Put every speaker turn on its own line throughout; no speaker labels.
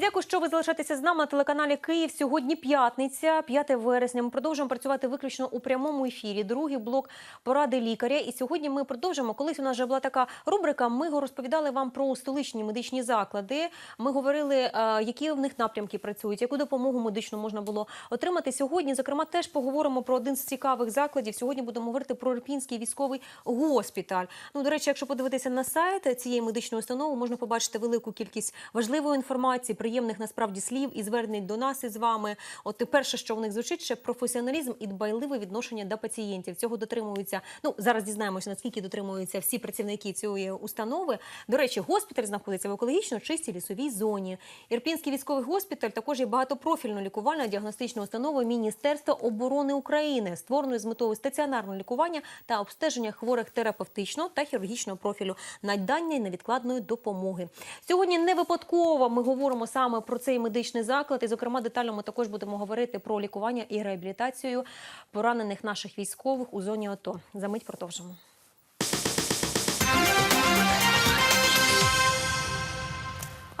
дякую, що ви залишаєтеся з нами на телеканалі Київ. Сьогодні п'ятниця, 5 вересня. Ми продовжуємо працювати виключно у прямому ефірі. Другий блок поради лікаря. І сьогодні ми продовжимо. Колись у нас вже була така рубрика. Ми розповідали вам про столичні медичні заклади. Ми говорили, е, які в них напрямки працюють, яку допомогу медичну можна було отримати. Сьогодні, зокрема, теж поговоримо про один з цікавих закладів. Сьогодні будемо говорити про Ірпінський військовий госпіталь. Ну, до речі, якщо подивитися на сайт цієї медичної установи, можна побачити велику кількість важливої інформації, приємних насправді слів і звернень до нас із вами. От і перше, що в них звучить, ще професіоналізм і дбайливе відношення до пацієнтів. Цього дотримуються. Ну зараз дізнаємося, наскільки дотримуються всі працівники цієї установи. До речі, госпіталь знаходиться в екологічно чистій лісовій зоні. Ірпінський військовий госпіталь також є багатопрофільною лікувальною діагностичною установою Міністерства оборони України, створеною з метою стаціонарного лікування та обстеження хворих терапевтичного та хірургічного профілю, надання невідкладної допомоги. Сьогодні не випадково ми говоримо саме про цей медичний заклад, і зокрема детально ми також будемо говорити про лікування і реабілітацію поранених наших військових у зоні АТО. Замить продовжимо.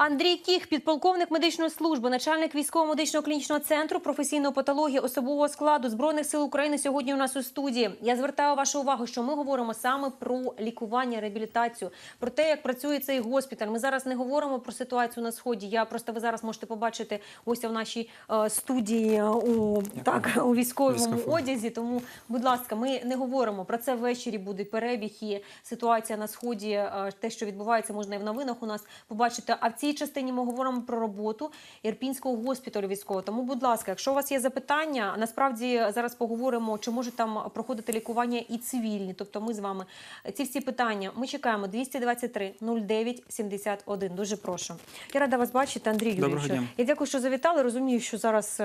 Андрій Кіх, підполковник медичної служби, начальник військово-медичного клінічного центру професійної патології особового складу збройних сил України. Сьогодні у нас у студії. Я звертаю вашу увагу, що ми говоримо саме про лікування, реабілітацію, про те, як працює цей госпіталь. Ми зараз не говоримо про ситуацію на сході. Я просто ви зараз можете побачити ось в нашій е, студії е, у так у військовому одязі. Тому, будь ласка, ми не говоримо про це ввечері. Буде перебіг і ситуація на сході. е, Те, що відбувається, можна і в новинах у нас побачити. А в цій частині ми говоримо про роботу Ірпінського госпіталю військового. Тому, будь ласка, якщо у вас є запитання, насправді зараз поговоримо, чи може там проходити лікування і цивільні. Тобто, ми з вами ці всі питання. Ми чекаємо 223 09 71. Дуже прошу. Я рада вас бачити, Андрій Юрійович. Я дякую, що завітали. Розумію, що зараз е,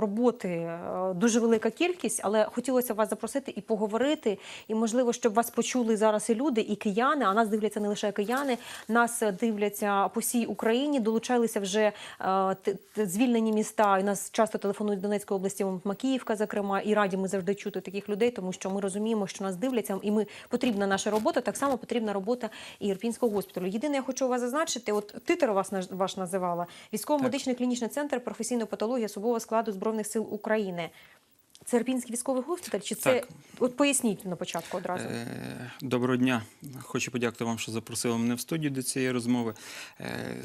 роботи е, дуже велика кількість, але хотілося вас запросити і поговорити. І можливо, щоб вас почули зараз і люди, і кияни. А нас дивляться не лише кияни, нас дивляться по всій Україні. Долучалися вже е, звільнені міста. І нас часто телефонують з Донецької області, Макіївка, зокрема, і раді ми завжди чути таких людей, тому що ми розуміємо, що нас дивляться, і ми потрібна наша робота. Так само потрібна робота і Ірпінського госпіталю. Єдине, я хочу вас зазначити, от титр вас ваш називала військово-медичний клінічний центр професійної патології особового складу збройних сил України. Це Ірпінський військовий госпіталь? Чи це
Так.
от поясніть на початку одразу?
Е, Доброго дня. Хочу подякувати вам, що запросили мене в студію до цієї розмови. Е,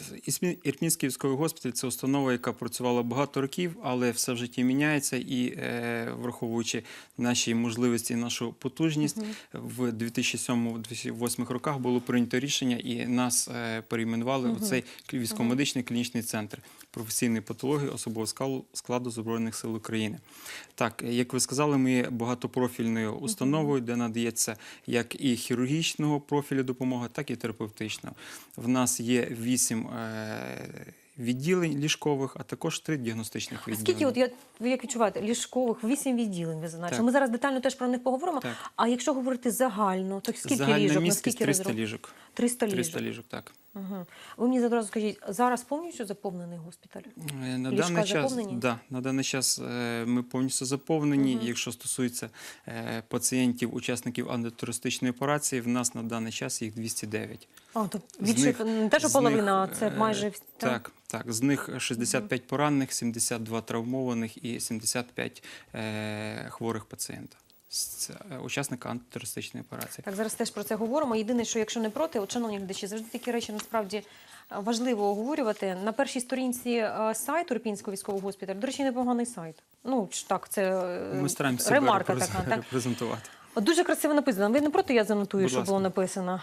Ірпінський військовий госпіталь це установа, яка працювала багато років, але все в житті міняється. І е, враховуючи наші можливості, і нашу потужність, в 2007-2008 роках було прийнято рішення і нас перейменували у цей військово-медичний клінічний центр професійної патології особового складу Збройних сил України. Так, як ви сказали, ми є багатопрофільною установою, де надається як і хірургічного профілю допомога, так і терапевтичного. В нас є вісім е, відділень ліжкових, а також три діагностичних відділення.
скільки, от я ви як відчуваєте, ліжкових вісім відділень ви зазначили. Ми зараз детально теж про них поговоримо.
Так.
А якщо говорити загально, то скільки
Загальна
ліжок?
місткість 300
розроб-
ліжок.
300 ліжок.
300 ліжок, так.
Угу. Ви мені одразу скажіть, зараз повністю заповнений госпіталь?
Е, На
Ліжка
даний час,
заповнені?
да, на даний час е, ми повністю заповнені.
Мгм.
Якщо стосується е, пацієнтів, учасників антитерористичної операції, в нас на даний час їх 209.
А, то більше
них-
не те, що половина,
них,
це майже
Так, так. З них 65 поранених, 72 травмованих і 75 е, хворих пацієнта. Е, учасника антитерористичної операції.
Так, зараз теж про це говоримо. Єдине, що якщо не проти, от, шановні глядачі, завжди такі речі насправді е, важливо оговорювати. На першій сторінці е, сайту Рпінського військового госпіталю, до речі, непоганий сайт. Ну, так, це
Ми стараємося
ремарка така. Так? Дуже красиво написано. Ви не проти, я занотую, що було написано.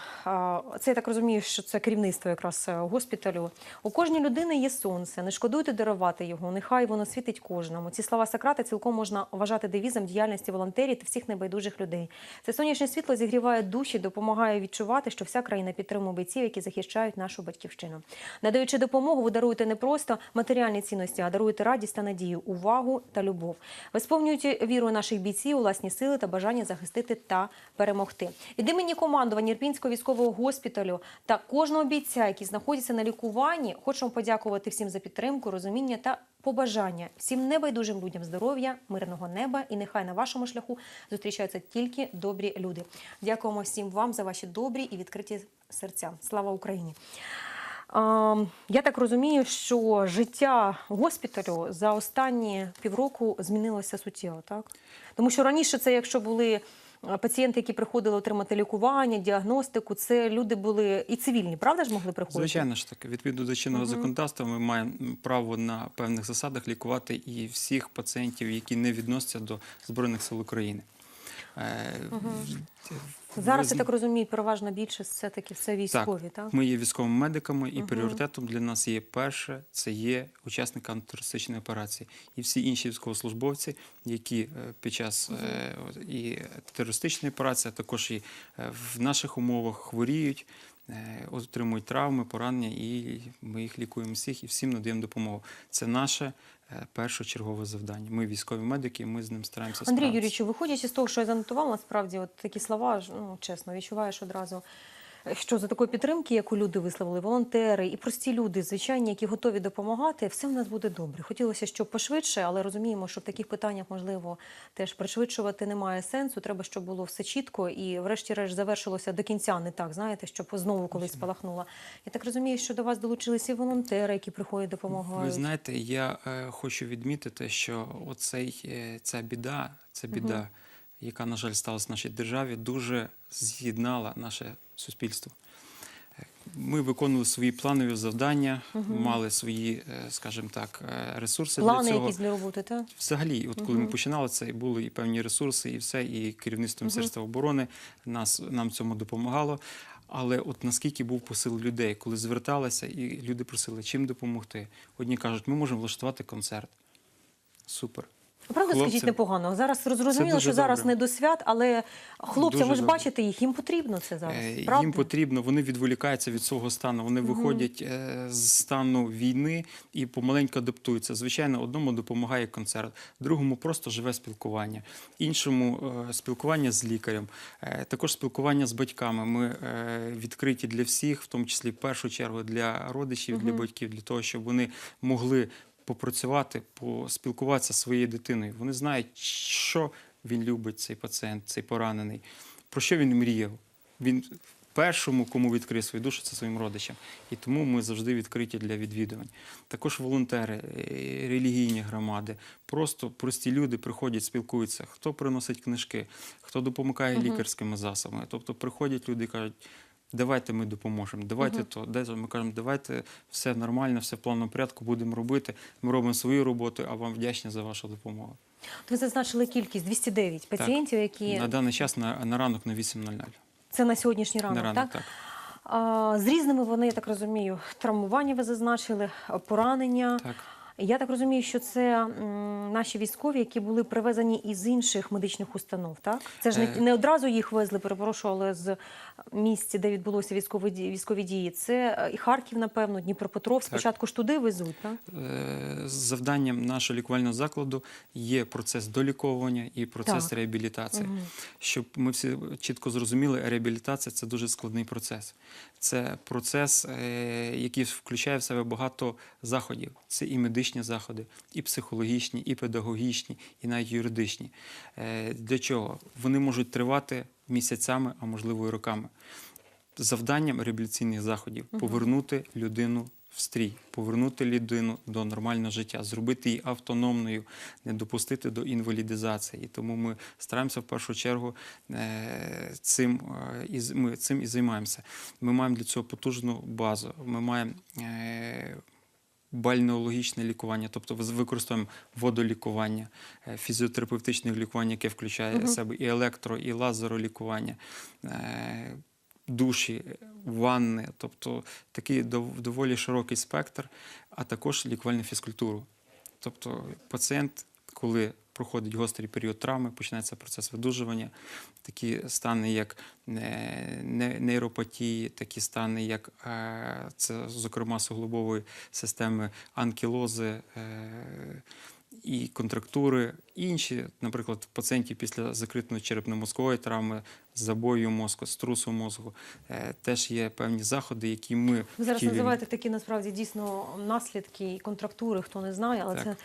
Це я так розумію, що це керівництво якраз е, госпіталю. У кожній людини є сонце. Не шкодуйте дарувати його. Нехай воно світить кожному. Ці слова Сократа цілком можна вважати девізом діяльності волонтерів та всіх небайдужих людей. Це сонячне світло зігріває душі, допомагає відчувати, що вся країна підтримує бойців, які захищають нашу батьківщину. Надаючи допомогу, ви даруєте не просто матеріальні цінності, а даруєте радість та надію, увагу та любов. Ви сповнюєте віру наших бійців, у власні сили та бажання захистити та перемогти. Від імені командування Ірпінського військового госпіталю та кожного бійця, який знаходиться на лікуванні, хочемо подякувати всім за підтримку, розуміння та побажання всім небайдужим людям здоров'я, мирного неба і нехай на вашому шляху зустрічаються тільки добрі люди. Дякуємо всім вам за ваші добрі і відкриті серця. Слава Україні! Я так розумію, що життя госпіталю за останні півроку змінилося суттєво, так? Тому що раніше це, якщо були пацієнти, які приходили отримати лікування, діагностику, це люди були і цивільні, правда ж могли приходити?
Звичайно ж таки, відповідно до чинного
Мгм.
законодавства, ми маємо право на певних засадах лікувати і всіх пацієнтів, які не відносяться до Збройних сил України. Е,
Зараз я так розумію, переважна більшість все-таки все військові, так?
Ми є військовими медиками, і пріоритетом для нас є перше це є учасники антитерористичної операції. І всі інші військовослужбовці, які е, під час е, і терористичної операції, а також і е, в наших умовах хворіють. Е, Отримують травми, поранення, і ми їх лікуємо всіх і всім надаємо допомогу. Це наше е, першочергове завдання. Ми військові медики, ми з ним стараємося
Андрій. Юрійовичу, виходячи з того, що я занотувала, насправді от такі слова, ну чесно, відчуваєш одразу. Що за такої підтримки, яку люди висловили, волонтери і прості люди, звичайні, які готові допомагати, все в нас буде добре. Хотілося, щоб пошвидше, але розуміємо, що в таких питаннях можливо теж пришвидшувати немає сенсу. Треба, щоб було все чітко і, врешті-решт, завершилося до кінця не так, знаєте, щоб знову колись спалахнуло. Я так розумію, що до вас долучилися і волонтери, які приходять допомагають.
Ви знаєте, я е, хочу відмітити, що оцей, е, ця біда, ця біда, яка, на жаль, сталася в нашій державі, дуже з'єднала наше суспільство. Е, Ми виконували свої планові завдання, мали свої, е, скажімо так, е, ресурси
Плани
для цього.
якісь для роботи, так?
Взагалі, от коли ми починали, це були і певні ресурси, і все, і керівництво Міністерства оборони нас нам цьому допомагало. Але от наскільки був посил людей, коли зверталися, і люди просили, чим допомогти. Одні кажуть, ми можемо влаштувати концерт. Супер.
Правда, скажіть непогано. Зараз зрозуміло, що зараз
добре.
не до свят, але хлопцям,
Дуже
ви ж
добре.
бачите їх, їм потрібно це зараз.
Е,
правда?
Їм потрібно, вони відволікаються від свого стану, вони виходять е, з стану війни і помаленьку адаптуються. Звичайно, одному допомагає концерт, другому просто живе спілкування, іншому е, спілкування з лікарем, також спілкування з батьками. Ми відкриті для всіх, в тому числі в першу чергу для родичів, для батьків, для того, щоб вони могли попрацювати, поспілкуватися зі своєю дитиною. Вони знають, що він любить, цей пацієнт, цей поранений, про що він мріяв. Він першому, кому відкриє свою душу, це своїм родичам. І тому ми завжди відкриті для відвідувань. Також волонтери, е, релігійні громади, просто прості люди приходять, спілкуються. Хто приносить книжки, хто допомагає лікарськими засобами. Тобто приходять люди і кажуть. Давайте ми допоможемо, давайте то. Де ми кажемо, давайте все нормально, все в планному порядку, будемо робити. Ми робимо свою роботу, а вам вдячні за вашу допомогу.
Ви зазначили кількість 209 пацієнтів, які
На даний час на, на ранок на 8.00.
це на сьогоднішній ранок,
на ранок,
так?
так.
А, з різними вони, я так розумію, травмування ви зазначили, поранення.
так.
Я так розумію, що це наші військові, які були привезені із інших медичних установ, так? Це ж не,
Е.
не одразу їх везли, перепрошую, але з місць, де відбулося військові дії, військові дії. Це е, і Харків, напевно, Дніпропетровськ.
Так.
Спочатку ж туди везуть, так?
Е, Завданням нашого лікувального закладу є процес доліковування і процес
Так.
реабілітації. Щоб ми всі чітко зрозуміли, реабілітація це дуже складний процес. Це процес, який включає в себе багато заходів. Це і медичні заходи, і психологічні, і педагогічні, і навіть юридичні. Е, Для чого? Вони можуть тривати місяцями, а можливо і роками. Завданням реабілітаційних заходів повернути людину в стрій, повернути людину до нормального життя, зробити її автономною, не допустити до інвалідизації. І тому ми стараємося в першу чергу е, цим, е, і ми цим і займаємося. Ми маємо для цього потужну базу. Ми маємо бальнеологічне лікування, тобто ви- використовуємо водолікування, е, фізіотерапевтичне лікування, яке включає в себе і електро, і лазеролікування, е, душі, ванни, тобто такий доволі широкий спектр, а також лікувальну фізкультуру. Тобто пацієнт, коли проходить гострий період травми, починається процес видужування, такі стани, як е, не- нейропатії, такі стани, як е, це, зокрема, суглобової системи анкілози. е, І контрактури, і інші, наприклад, пацієнтів після закритої черепно-мозкової травми, забою мозку, струсу мозку, е, теж є певні заходи, які ми
Ви зараз називаєте такі насправді дійсно наслідки і контрактури, хто не знає, але
Так.
це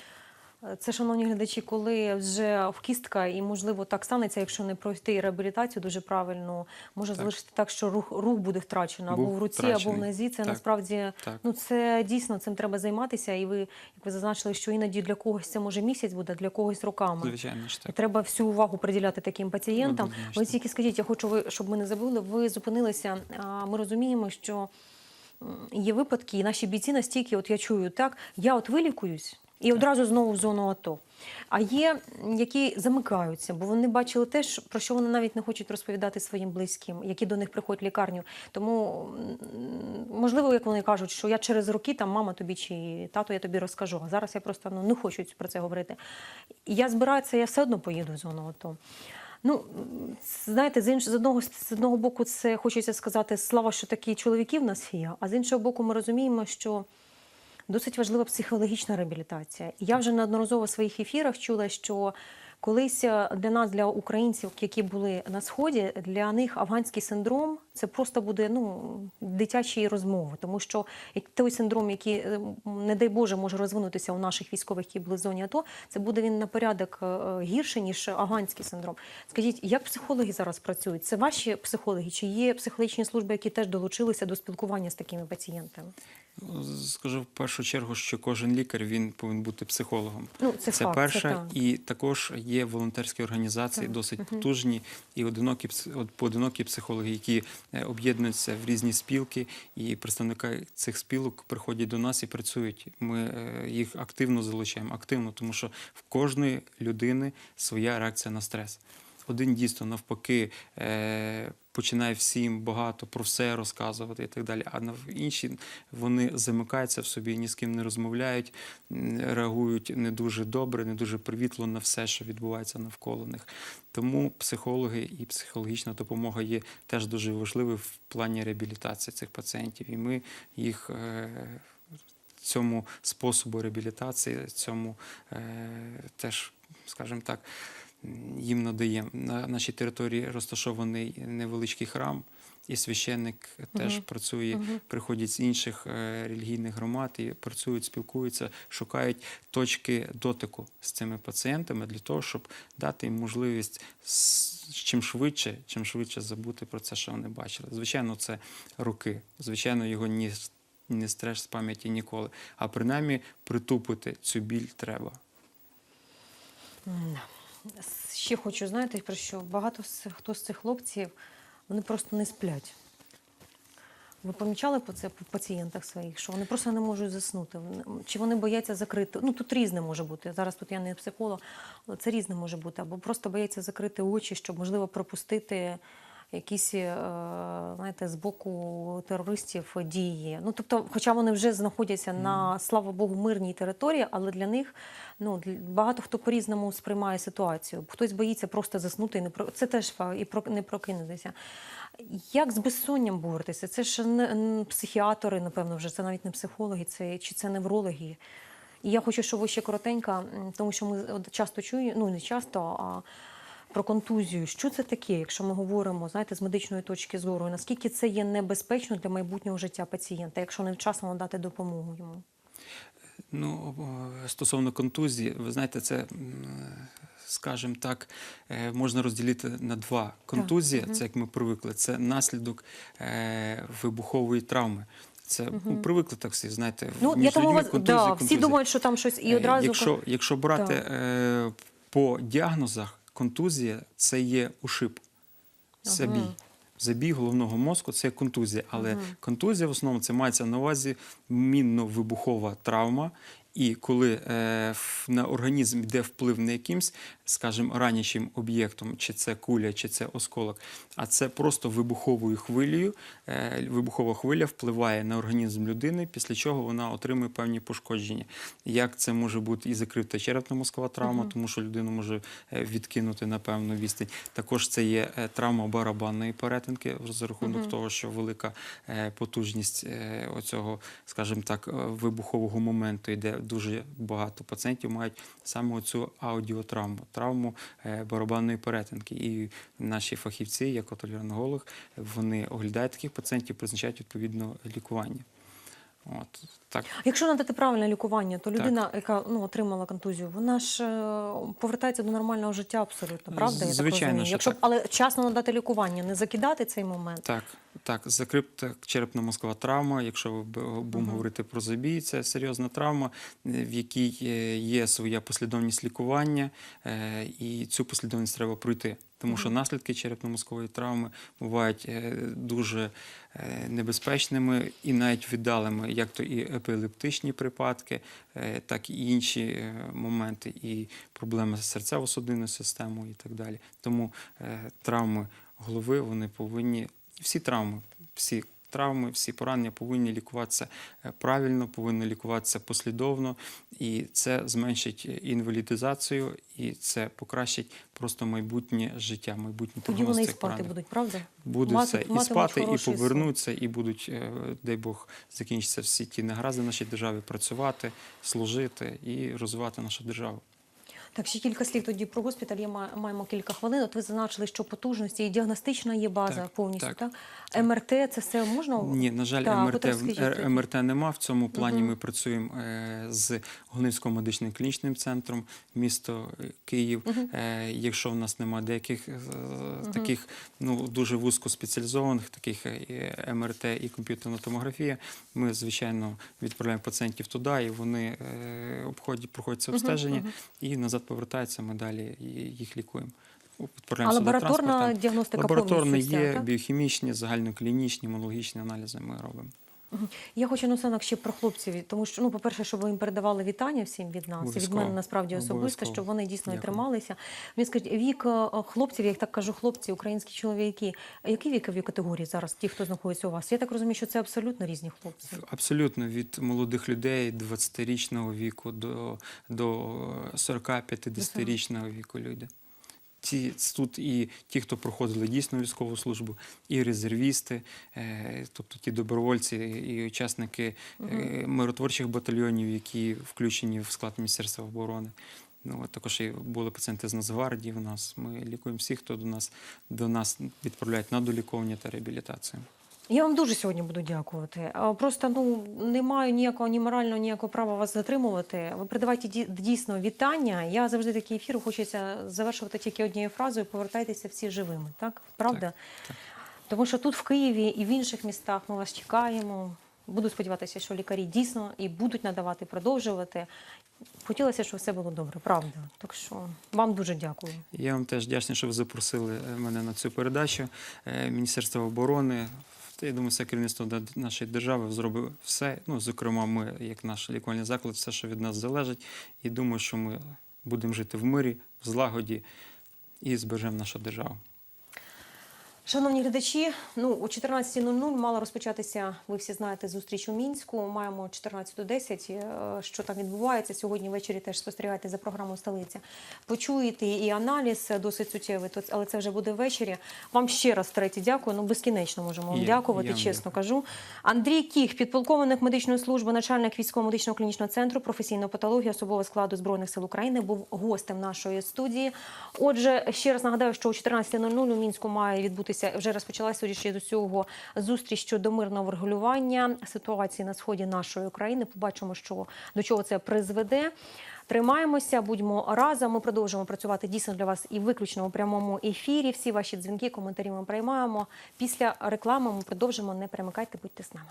Це, шановні глядачі, коли вже в кістка, і можливо так станеться, якщо не пройти реабілітацію дуже правильно, може
Так.
залишити так, що рух, рух буде втрачено або
Був
в руці, або в
втрачений.
нозі. Це
Так.
насправді
Так.
ну це дійсно цим треба займатися. І ви, як ви зазначили, що іноді для когось це може місяць буде, для когось роками.
Звичайно ж так.
треба всю увагу приділяти таким пацієнтам. Ви тільки скажіть, я хочу, ви- щоб ми не забули. Ви зупинилися. Ми розуміємо, що є випадки, і наші бійці настільки, от я чую, так я от вилікуюсь і одразу знову в зону АТО. А є, які замикаються, бо вони бачили те, про що вони навіть не хочуть розповідати своїм близьким, які до них приходять в лікарню. Тому можливо, як вони кажуть, що я через роки там мама тобі чи тато я тобі розкажу. А зараз я просто ну, не хочу про це говорити. Я збираюся, я все одно поїду в зону АТО. Ну, знаєте, з, інш... з, одного, з одного боку, це хочеться сказати, слава, що такі чоловіки в нас є, а з іншого боку, ми розуміємо, що досить важлива психологічна реабілітація. Я вже неодноразово в своїх ефірах чула, що колись е, для нас, для українців, які були на сході, для них афганський синдром це просто буде ну дитячі розмови, тому що той синдром, який е, не дай Боже може розвинутися у наших військових, які були в зоні АТО, це буде він на порядок е, гірше ніж афганський синдром. Скажіть, як психологи зараз працюють? Це ваші психологи? Чи є психологічні служби, які теж долучилися до спілкування з такими пацієнтами?
Ну, Скажу в першу чергу, що кожен лікар він повинен бути психологом.
Ну, це,
Це
факт,
перше,
це так.
і також є волонтерські організації, досить потужні і одинокі поодинокі психологи, які е, об'єднуються в різні спілки, і представники цих спілок приходять до нас і працюють. Ми е, їх активно залучаємо, активно, тому що в кожної людини своя реакція на стрес. Один дійсно навпаки е, починає всім багато про все розказувати і так далі. А нав- інші вони замикаються в собі, ні з ким не розмовляють, реагують не дуже добре, не дуже привітло на все, що відбувається навколо них. Тому психологи і психологічна допомога є теж дуже важливою в плані реабілітації цих пацієнтів. І ми їх. е, Цьому способу реабілітації, цьому е, теж, скажімо так, їм надаємо. На нашій території розташований невеличкий храм, і священник теж
Мгм.
працює,
Мгм.
приходять з інших е, релігійних громад і працюють, спілкуються, шукають точки дотику з цими пацієнтами для того, щоб дати їм можливість чим швидше, чим швидше забути про це, що вони бачили. Звичайно, це роки. Звичайно, його ні не стреш з пам'яті ніколи. А принаймні притупити цю біль треба.
Ще хочу, знаєте, про що багато хто з цих хлопців вони просто не сплять. Ви помічали по це по пацієнтах своїх, що вони просто не можуть заснути? Чи вони бояться закрити? Ну тут різне може бути. Зараз тут я не психолог, але це різне може бути. Або просто бояться закрити очі, щоб можливо пропустити якісь, е, знаєте, з боку терористів дії. Ну тобто, хоча вони вже знаходяться на слава Богу мирній території, але для них ну багато хто по-різному сприймає ситуацію. Хтось боїться просто заснути і не про це теж і про не прокинутися. Як з безсонням боротися? Це ж не психіатри, напевно, вже це навіть не психологи, це чи це неврологи. І я хочу, щоб ви ще коротенько, тому що ми часто чуємо, ну не часто, а про контузію. Що це таке, якщо ми говоримо, знаєте, з медичної точки зору, наскільки це є небезпечно для майбутнього життя пацієнта, якщо не вчасно надати допомогу йому?
Ну, стосовно контузії, ви знаєте, це, скажімо так, е, можна розділити на два. Контузія,
мгм.
це як ми привикли, це наслідок е, вибухової травми. Це ну, привикли так всі, знаєте,
Ну,
між
я
людьми
вас
контузія,
да, всі думають, що там щось і
Е,
одразу
Якщо, якщо брати
Так.
е, по діагнозах, контузія це є ушиб, забій.
Ага.
Забій головного мозку це контузія. Але
Ага.
контузія в основному це мається на увазі мінно-вибухова травма. І коли е, на організм йде вплив не якимсь, скажімо, ранячим об'єктом, чи це куля, чи це осколок, а це просто вибуховою хвилею. Е, вибухова хвиля впливає на організм людини, після чого вона отримує певні пошкодження. Як це може бути і закрита черепно-мозкова травма,
Мгм.
тому що людину може е, відкинути на певну відстань. Також це є е, травма барабанної перетинки за рахунок
Мгм.
того, що велика потужність оцього, скажімо так, вибухового моменту йде. Дуже багато пацієнтів мають саме оцю аудіотравму, травму е, барабанної перетинки. І наші фахівці, як отолеринголог, вони оглядають таких пацієнтів, призначають відповідно лікування. От так.
Якщо надати правильне лікування, то людина, яка ну, отримала контузію, вона ж е, повертається до нормального життя абсолютно, правда? Я
Звичайно,
так розумію.
що
Якщо
так.
але вчасно надати лікування, не закидати цей момент.
Так, так, закрипта черепно-мозкова травма. Якщо будемо
Мгм.
говорити про забій, це серйозна травма, е, в якій е, є своя послідовність лікування, е, і цю послідовність треба пройти. Тому що наслідки черепно-мозкової травми бувають дуже небезпечними і навіть віддалими, як то і епілептичні припадки, так і інші моменти, і проблеми з серцево-судинною системою і так далі. Тому травми голови вони повинні всі травми, всі травми, всі поранення повинні лікуватися е, правильно, повинні лікуватися послідовно, і це зменшить інвалідизацію, і це покращить просто майбутнє життя, майбутнє
Тоді вони і спати будуть, правда?
Буде
Мати-
це і спати, і повернуться, і будуть, е, дай Бог, закінчаться всі ті негаразди в нашій державі, працювати, служити і розвивати нашу державу.
Так, ще кілька слів тоді про госпіталь. Я ма- маємо кілька хвилин. От ви зазначили, що потужності і діагностична є база
Так,
повністю.
так,
Так,
так.
МРТ це все можна?
Ні, на жаль,
Так,
МРТ. МРТ нема. В цьому плані
Мгм.
ми працюємо е, з Голнівським медичним клінічним центром, місто е, Київ. Е, Якщо в нас немає деяких е, таких ну дуже вузькоспеціалізованих, таких е, МРТ і комп'ютерна томографія, ми звичайно відправляємо пацієнтів туди, і вони обходять, проходять це обстеження
мгм.
і назад повертаються. Ми далі їх лікуємо.
А
Відправляємо
лабораторна діагностика
Лабораторна
повністю
є,
так?
біохімічні, загальноклінічні, імунологічні аналізи ми робимо.
Я хочу наостанок ще про хлопців, тому що ну, по-перше, щоб ви їм передавали вітання всім від нас, і від мене насправді особисто, щоб вони дійсно
Дякую.
трималися. Мені скажіть, вік е, хлопців, я їх так кажу, хлопці, українські чоловіки. Який вікові категорії зараз ті, хто знаходиться у вас? Я так розумію, що це абсолютно різні хлопці.
Абсолютно від молодих людей 20-річного віку до, до 40-50-річного віку люди. Ті, тут і ті, хто проходили дійсно військову службу, і резервісти, е, тобто ті добровольці і учасники е, миротворчих батальйонів, які включені в склад Міністерства оборони. Ну, от також і були пацієнти з Нацгвардії у нас. Ми лікуємо всіх, хто до нас, до нас відправляють на доліковання та реабілітацію.
Я вам дуже сьогодні буду дякувати. Просто ну не маю ніякого ні морального, ніякого права вас затримувати. Ви передавайте дійсно вітання. Я завжди такі ефіри хочеться завершувати тільки однією фразою: повертайтеся всі живими. Так правда?
так.
Тому що тут в Києві і в інших містах ми вас чекаємо. Буду сподіватися, що лікарі дійсно і будуть надавати, продовжувати. Хотілося, щоб все було добре, правда. Так що вам дуже дякую.
Я вам теж вдячний, що ви запросили е, мене на цю передачу. Е, Міністерство оборони, та, я думаю, все керівництво нашої держави зробив все. Ну, зокрема, ми, як наш лікувальний заклад, все, що від нас залежить. І думаю, що ми будемо жити в мирі, в злагоді і збережемо нашу державу.
Шановні глядачі, ну о 14.00 мала розпочатися. Ви всі знаєте зустріч у мінську. Маємо 14.10. Е, Що там відбувається сьогодні? Ввечері теж спостерігайте за програмою столиця. Почуєте і аналіз досить суттєвий, але це вже буде ввечері. Вам ще раз третє дякую. Ну безкінечно можемо вам дякувати.
я
чесно кажу. Андрій Кіх, підполковник медичної служби, начальник військово-медичного клінічного центру професійної патології особового складу збройних сил України, був гостем нашої студії. Отже, ще раз нагадаю, що о 14.00 у мінську має відбутися вже розпочалася судячи з усього зустріч щодо мирного врегулювання ситуації на сході нашої країни. Побачимо, що до чого це призведе. Тримаємося, будьмо разом. Ми продовжуємо працювати дійсно для вас і виключно у прямому ефірі. Всі ваші дзвінки, коментарі ми приймаємо. Після реклами ми продовжимо. Не перемикайте, будьте з нами.